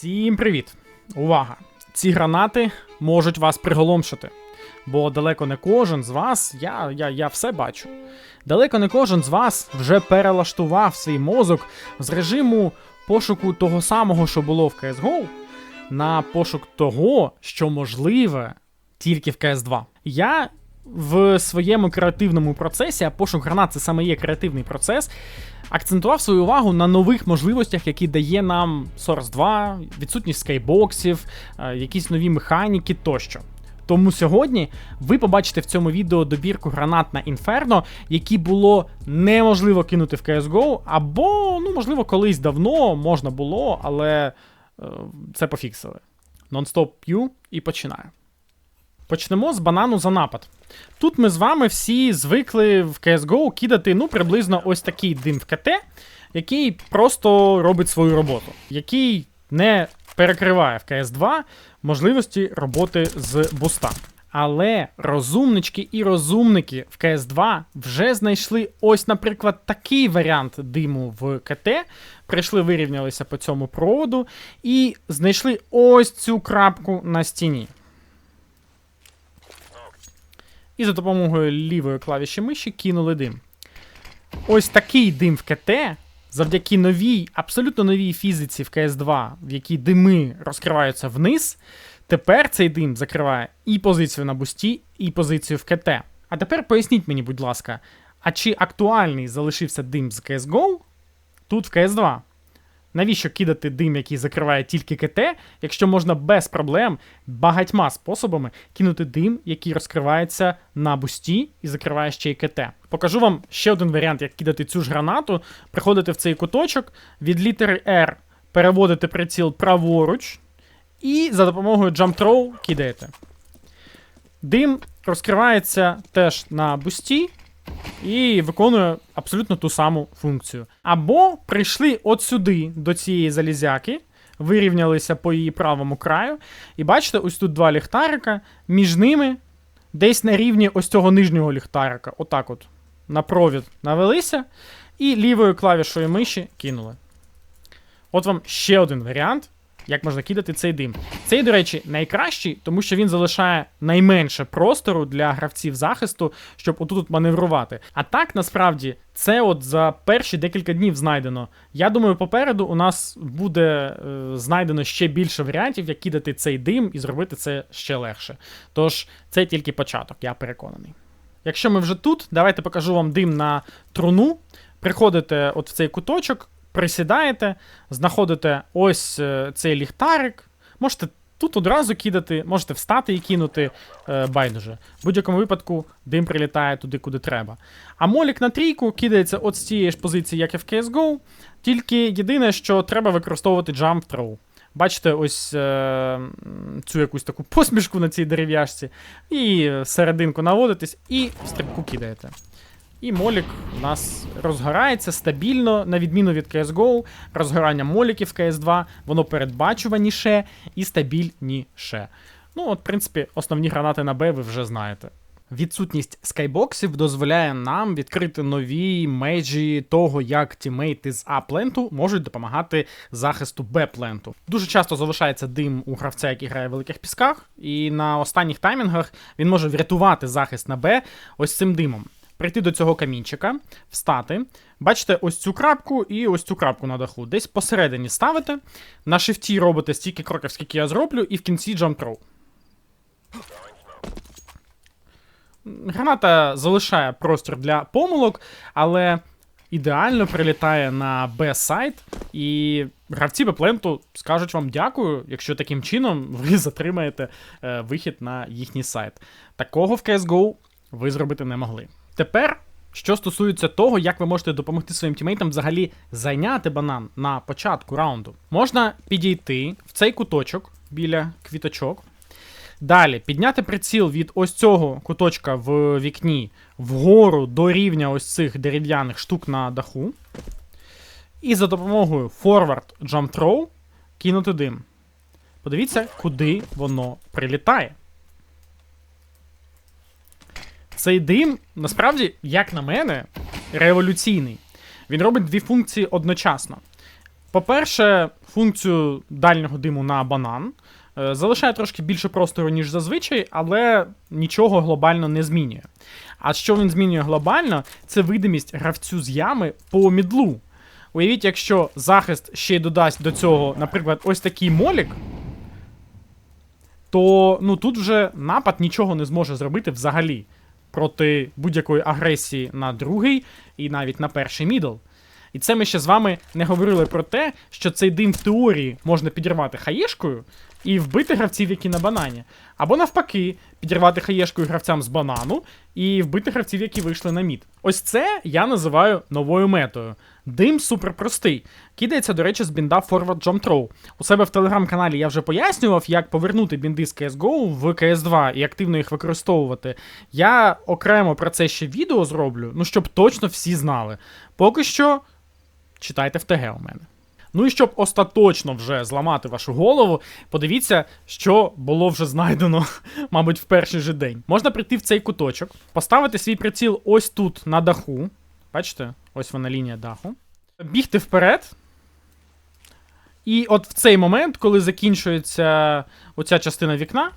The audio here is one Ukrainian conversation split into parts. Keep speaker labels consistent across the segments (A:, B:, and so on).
A: Всім привіт! Увага! Ці гранати можуть вас приголомшити. Бо далеко не кожен з вас, я, я, я все бачу. Далеко не кожен з вас вже перелаштував свій мозок з режиму пошуку того самого, що було в CSGO, на пошук того, що можливе тільки в CS2. Я в своєму креативному процесі, а пошук гранат це саме є креативний процес, акцентував свою увагу на нових можливостях, які дає нам Source 2, відсутність скайбоксів, е, якісь нові механіки тощо. Тому сьогодні ви побачите в цьому відео добірку гранат на Inferno, які було неможливо кинути в CSGO, або, ну, можливо, колись давно можна було, але е, це пофіксили. Нонстоп п'ю і починаю. Почнемо з банану за напад. Тут ми з вами всі звикли в CSGO кидати ну, приблизно ось такий дим в КТ, який просто робить свою роботу, який не перекриває в CS2 можливості роботи з буста. Але розумнички і розумники в CS2 вже знайшли ось, наприклад, такий варіант диму в КТ. Прийшли, вирівнялися по цьому проводу і знайшли ось цю крапку на стіні. І за допомогою лівої клавіші миші кинули дим. Ось такий дим в КТ, завдяки новій, абсолютно новій фізиці в КС2, в якій дими розкриваються вниз. Тепер цей дим закриває і позицію на бусті, і позицію в КТ. А тепер поясніть мені, будь ласка, а чи актуальний залишився дим з CSGO тут в CS2? Навіщо кидати дим, який закриває тільки КТ, якщо можна без проблем багатьма способами кинути дим, який розкривається на бусті і закриває ще й КТ? Покажу вам ще один варіант, як кидати цю ж гранату. Приходите в цей куточок, від літери R переводите приціл праворуч, і за допомогою Jump Throw кидаєте. Дим розкривається теж на бусті і виконує абсолютно ту саму функцію. Або прийшли от сюди, до цієї залізяки, вирівнялися по її правому краю. І бачите, ось тут два ліхтарика, між ними десь на рівні ось цього нижнього ліхтарика, отак от, на провід навелися, і лівою клавішою миші кинули. От вам ще один варіант як можна кидати цей дим. Цей, до речі, найкращий, тому що він залишає найменше простору для гравців захисту, щоб отут маневрувати. А так насправді це от за перші декілька днів знайдено. Я думаю, попереду у нас буде е, знайдено ще більше варіантів, як кидати цей дим і зробити це ще легше. Тож це тільки початок, я переконаний. Якщо ми вже тут, давайте покажу вам дим на труну. Приходите от в цей куточок, присідаєте, знаходите ось е, цей ліхтарик. Можете тут одразу кидати, можете встати і кинути е, байдуже. В будь-якому випадку дим прилітає туди, куди треба. А молік на трійку кидається от з цієї ж позиції, як і в CSGO. Тільки єдине, що треба використовувати jump throw. Бачите, ось е, цю якусь таку посмішку на цій дерев'яшці. І серединку наводитесь, і стрибку кидаєте. І молік у нас розгорається стабільно, на відміну від CSGO, розгорання моліків в CS2, воно передбачуваніше і стабільніше. Ну, от, в принципі, основні гранати на Б ви вже знаєте. Відсутність скайбоксів дозволяє нам відкрити нові межі того, як тімейти з А-пленту можуть допомагати захисту Б-пленту. Дуже часто залишається дим у гравця, який грає в великих пісках, і на останніх таймінгах він може врятувати захист на Б ось цим димом прийти до цього камінчика, встати. Бачите, ось цю крапку і ось цю крапку на даху. Десь посередині ставите. На шифті робите стільки кроків, скільки я зроблю, і в кінці джамп Граната залишає простір для помилок, але ідеально прилітає на Б-сайт, і гравці Б-пленту скажуть вам дякую, якщо таким чином ви затримаєте е, вихід на їхній сайт. Такого в CSGO ви зробити не могли. Тепер, що стосується того, як ви можете допомогти своїм тімейтам взагалі зайняти банан на початку раунду, можна підійти в цей куточок біля квіточок. Далі підняти приціл від ось цього куточка в вікні вгору до рівня ось цих дерев'яних штук на даху. І за допомогою Forward Jump Throw кинути дим. Подивіться, куди воно прилітає. Цей дим, насправді, як на мене, революційний. Він робить дві функції одночасно. По-перше, функцію дальнього диму на банан е, залишає трошки більше простору, ніж зазвичай, але нічого глобально не змінює. А що він змінює глобально, це видимість гравцю з ями по мідлу. Уявіть, якщо захист ще й додасть до цього, наприклад, ось такий молік, то ну, тут вже напад нічого не зможе зробити взагалі проти будь-якої агресії на другий і навіть на перший мідл. І це ми ще з вами не говорили про те, що цей дим в теорії можна підірвати хаєшкою і вбити гравців, які на банані. Або навпаки, підірвати хаєшкою гравцям з банану і вбити гравців, які вийшли на мід. Ось це я називаю новою метою. Дим супер простий. Кидається, до речі, з бінда Forward Jump Throw. У себе в телеграм-каналі я вже пояснював, як повернути бінди з CSGO в CS2 і активно їх використовувати. Я окремо про це ще відео зроблю, ну щоб точно всі знали. Поки що читайте в ТГ у мене. Ну і щоб остаточно вже зламати вашу голову, подивіться, що було вже знайдено, мабуть, в перший же день. Можна прийти в цей куточок, поставити свій приціл ось тут на даху. Бачите, ось вона лінія даху. Бігти вперед. І от в цей момент, коли закінчується оця частина вікна,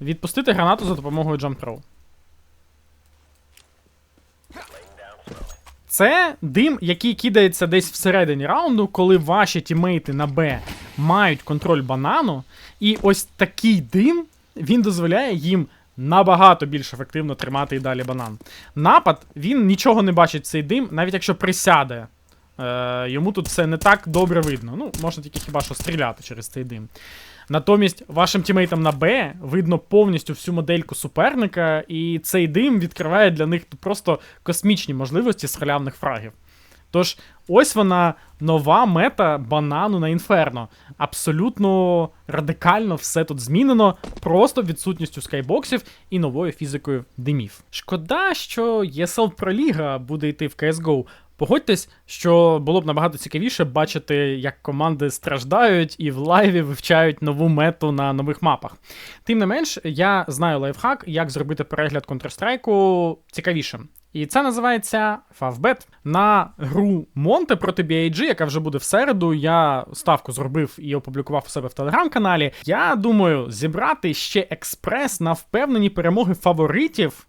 A: відпустити гранату за допомогою Jump Це дим, який кидається десь всередині раунду, коли ваші тімейти на Б мають контроль банану. І ось такий дим він дозволяє їм набагато більш ефективно тримати і далі банан. Напад, він нічого не бачить цей дим, навіть якщо присяде. Е, Йому тут все не так добре видно. Ну, можна тільки хіба що стріляти через цей дим. Натомість вашим тімейтам на Б видно повністю всю модельку суперника, і цей дим відкриває для них просто космічні можливості з халявних фрагів. Тож, ось вона нова мета банану на інферно. Абсолютно радикально все тут змінено, просто відсутністю скайбоксів і новою фізикою димів. Шкода, що ESL Pro Ліга буде йти в CSGO. Погодьтесь, що було б набагато цікавіше бачити, як команди страждають і в лайві вивчають нову мету на нових мапах. Тим не менш, я знаю лайфхак, як зробити перегляд Counter-Strike цікавішим. І це називається Favbet. На гру Монте проти BIG, яка вже буде в середу. Я ставку зробив і опублікував у себе в телеграм-каналі. Я думаю, зібрати ще експрес на впевнені перемоги фаворитів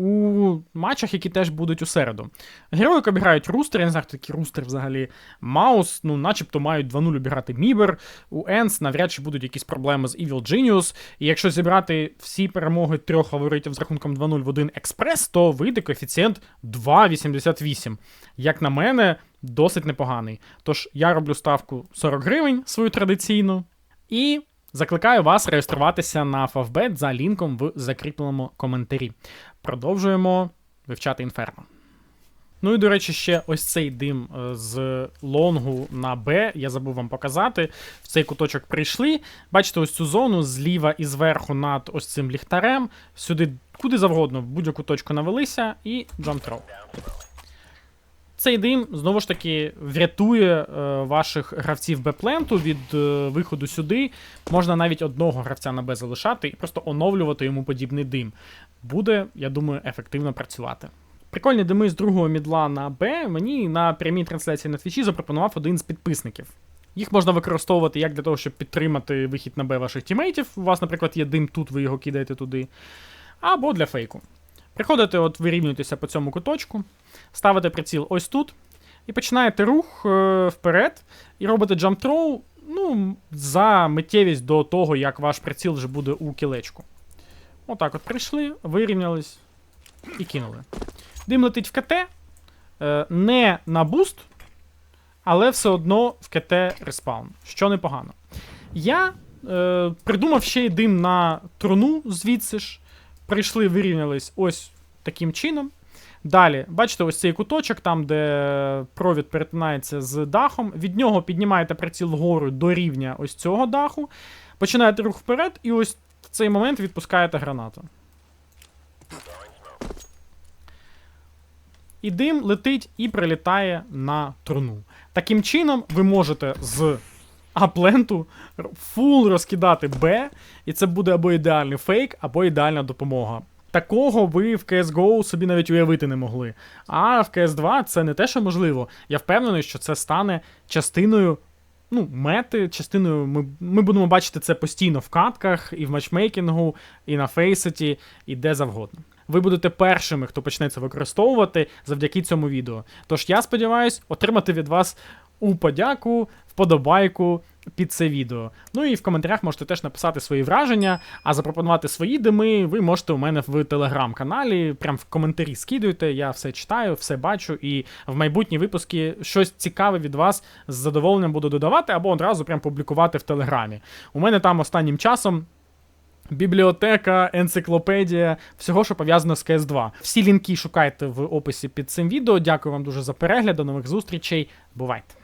A: у матчах, які теж будуть у середу. Герої обіграють рустер, я не знаю, хто такий рустер взагалі. Маус, ну, начебто мають 2-0 обіграти Мібер. У Енс навряд чи будуть якісь проблеми з Evil Genius. І якщо зібрати всі перемоги трьох фаворитів з рахунком 2-0 в один експрес, то вийде коефіцієнт 2,88. Як на мене, досить непоганий. Тож я роблю ставку 40 гривень свою традиційну. І Закликаю вас реєструватися на Favbet за лінком в закріпленому коментарі. Продовжуємо вивчати інферно. Ну і, до речі, ще ось цей дим е, з лонгу на Б, я забув вам показати. В цей куточок прийшли. Бачите, ось цю зону зліва і зверху над ось цим ліхтарем. Сюди куди завгодно, в будь-яку точку навелися, і джамп цей дим знову ж таки врятує е, ваших гравців Б-пленту від е, виходу сюди. Можна навіть одного гравця на Б залишати і просто оновлювати йому подібний дим. Буде, я думаю, ефективно працювати. Прикольні дими з другого мідла на Б мені на прямій трансляції на твічі запропонував один з підписників. Їх можна використовувати як для того, щоб підтримати вихід на Б ваших тімейтів. У вас, наприклад, є дим тут, ви його кидаєте туди. Або для фейку. Приходите, от вирівнюєтеся по цьому куточку, ставите приціл ось тут, і починаєте рух е, вперед, і робите throw, ну, за миттєвість до того, як ваш приціл вже буде у кілечку. Отак от прийшли, вирівнялись і кинули. Дим летить в КТ, е, не на буст, але все одно в КТ респаун, що непогано. Я е, придумав ще й дим на труну звідси ж прийшли, вирівнялись ось таким чином. Далі, бачите, ось цей куточок, там, де провід перетинається з дахом. Від нього піднімаєте приціл вгору до рівня ось цього даху. Починаєте рух вперед, і ось в цей момент відпускаєте гранату. І дим летить і прилітає на труну. Таким чином, ви можете з апленту фул розкидати Б, і це буде або ідеальний фейк, або ідеальна допомога. Такого ви в CSGO собі навіть уявити не могли. А в CS2 це не те, що можливо. Я впевнений, що це стане частиною ну, мети. Частиною ми, ми будемо бачити це постійно в катках, і в матчмейкінгу, і на фейсеті, і де завгодно. Ви будете першими, хто почне це використовувати завдяки цьому відео. Тож я сподіваюся отримати від вас у подяку, вподобайку під це відео. Ну і в коментарях можете теж написати свої враження, а запропонувати свої дими ви можете у мене в телеграм-каналі. Прям в коментарі скидуйте, я все читаю, все бачу, і в майбутні випуски щось цікаве від вас з задоволенням буду додавати або одразу прям публікувати в телеграмі. У мене там останнім часом. Бібліотека, енциклопедія, всього, що пов'язано з КС2. Всі лінки шукайте в описі під цим відео. Дякую вам дуже за перегляд. До нових зустрічей. Бувайте!